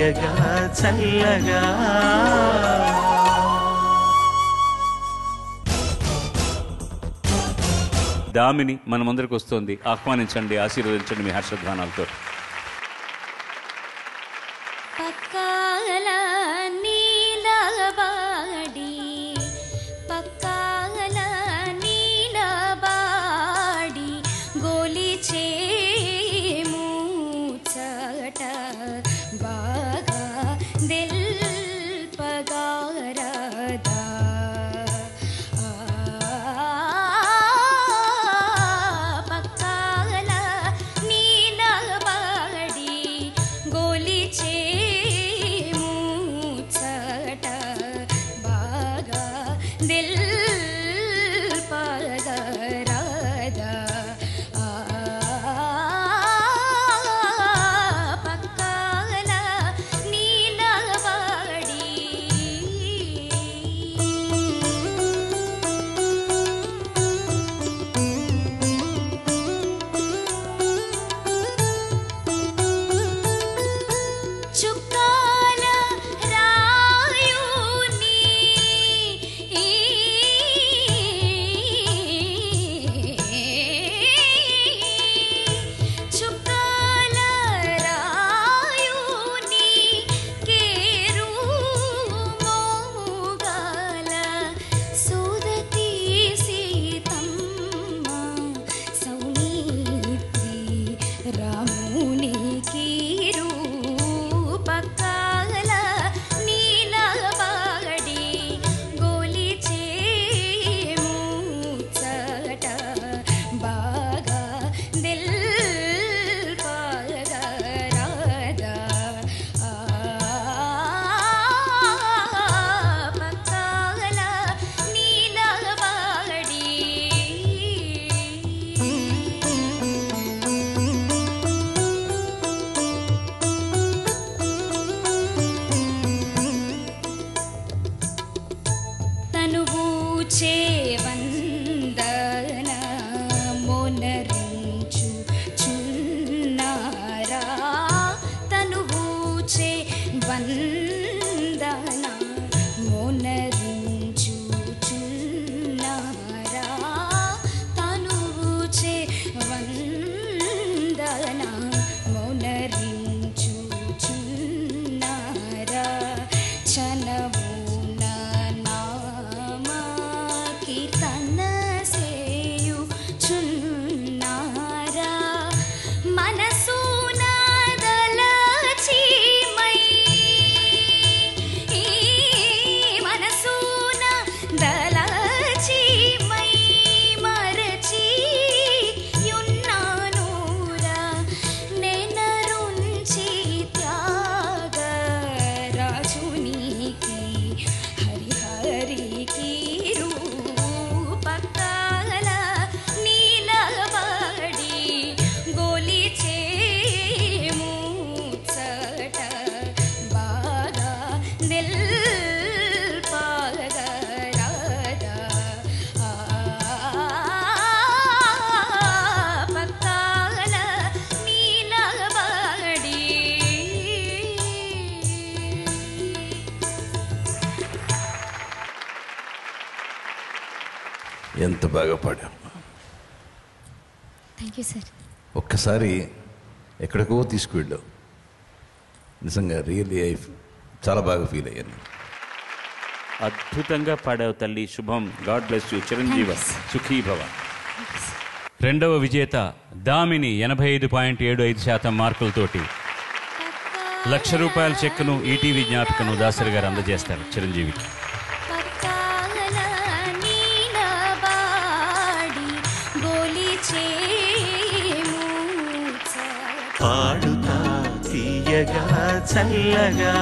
తీయగా చల్లగా. దామిని మన ముందరికి వస్తోంది. ఆహ్వానించండి ఆశీర్వదించండి మీ హర్షధ్వానాలతో. పక్కాల செல் பகர రాముని routine. ఎంత బాగా పాడాం. థ్యాంక్ యూ సార్ ఒక్కసారి ఎక్కడికో తీసుకువెళ్ళావు నిజంగా రియల్లీ ఐ చాలా బాగా ఫీల్ అయ్యాను అద్భుతంగా పాడావు తల్లి శుభం. God bless you. చిరంజీవ సుఖీ భవ. రెండవ విజేత దామిని ఎనభై ఐదు పాయింట్ ఏడు ఐదు శాతం మార్కులతోటి లక్ష రూపాయల చెక్కును ఈటీవీ జ్ఞాపికను దాసరి గారు అందజేస్తారు చిరంజీవికి. పాడుతా తీయగా చల్లగా.